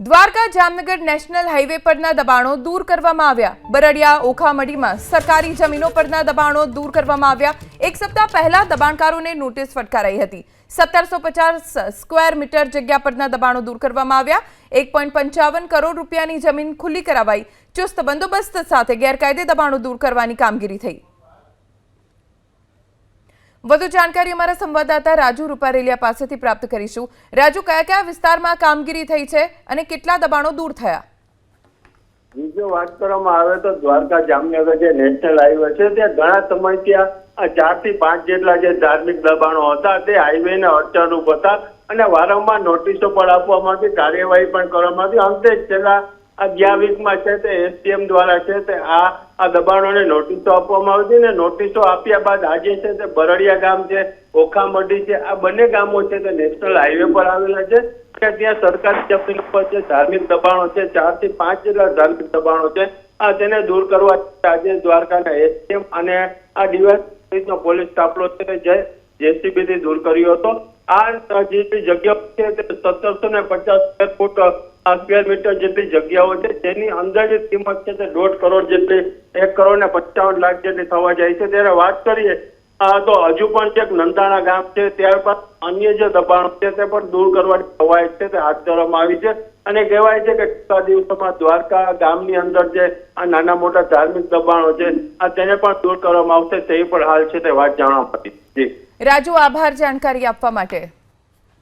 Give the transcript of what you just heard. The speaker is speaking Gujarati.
દ્વારકા જામનગર નેશનલ હાઈવે પરના દબાણો દૂર કરવામાં આવ્યા. બરડિયા, ઓખામડીમાં સરકારી જમીનો પરના દબાણો દૂર કરવામાં આવ્યા. એક સપ્તાહ પહેલા દબાણકારોને નોટિસ ફટકારાઈ હતી. સત્તરસો પચાસ સ્ક્વેર મીટર જગ્યા પરના દબાણો દૂર કરવામાં આવ્યા. એક પોઈન્ટ પંચાવન કરોડ રૂપિયાની જમીન ખુલ્લી કરાવાઈ. ચુસ્ત બંદોબસ્ત સાથે ગેરકાયદે દબાણો દૂર કરવાની કામગીરી થઈ. વધુ જાણકારી અમારા સંવાદદાતા રાજુ રૂપારેલિયા પાસેથી પ્રાપ્ત કરીશું. રાજુ, કયા કયા વિસ્તારમાં કામગીરી થઈ છે અને કેટલા દબાણો દૂર થયા? બીજો વાત કરવામાં આવે તો દ્વારકા, જામનગર જે નેશનલ હાઈવે છે, ત્યાં ઘણા સમયથી આ ચારથી પાંચ જેટલા જે ધાર્મિક દબાણો હતા, તે હાઈવે ને અડચણરૂપ હતા. અને વારંવાર નોટિસો પણ આપવામાં આવી, કાર્યવાહી પણ કરવામાં આવી. અંતે જ છેલ્લા આ ગયા વીકમાં છે તે એસટીએમ દ્વારા છે તે આ આ દબાણોને નોટિસો આપવામાં આવી હતી ને નોટિસો આપ્યા બાદ આજે છે તે બરડિયા ગામ છે, ઓખામડી છે, આ બંને ગામો છે તે નેશનલ હાઈવે પર આવેલા છે. કે ત્યાં સરકારી જમીન પર જે ધાર્મિક દબાણો છે, ચારથી પાંચ જેટલા ધાર્મિક દબાણો છે, આ તેને દૂર કરવા આજે દ્વારકાના એસટીએમ અને આ ડીવાય નો પોલીસ કાફલો છે જે જેસીબીથી દૂર કર્યો હતો. આ જે જગ્યા છે તે સત્તરસો ને પચાસ સ્ક્વેર ફૂટ સ્ક્વેર મીટર જેટલી જગ્યાઓ છે, તેની અંદાજિત કિંમત છે તે દોઢ કરોડ જેટલી એક કરોડ ને પચાવન લાખ જેટલી થવા જાય છે. ત્યારે વાત કરીએ તો હજુ પણ જે નંદાણા ગામ છે ત્યારબાદ અન્ય જે દબાણો છે તે પણ દૂર કરવાની કવાયત છે તે હાથ ધરવામાં આવી છે. અને કહેવાય છે કે ટૂંકા દિવસોમાં દ્વારકા ગામની અંદર જે આ નાના મોટા ધાર્મિક દબાણો છે, આ તેને પણ દૂર કરવામાં આવશે, તેવી પણ હાલ છે તે વાત જાણવા જી. રાજુ, આભાર જાણકારી આપવા માટે.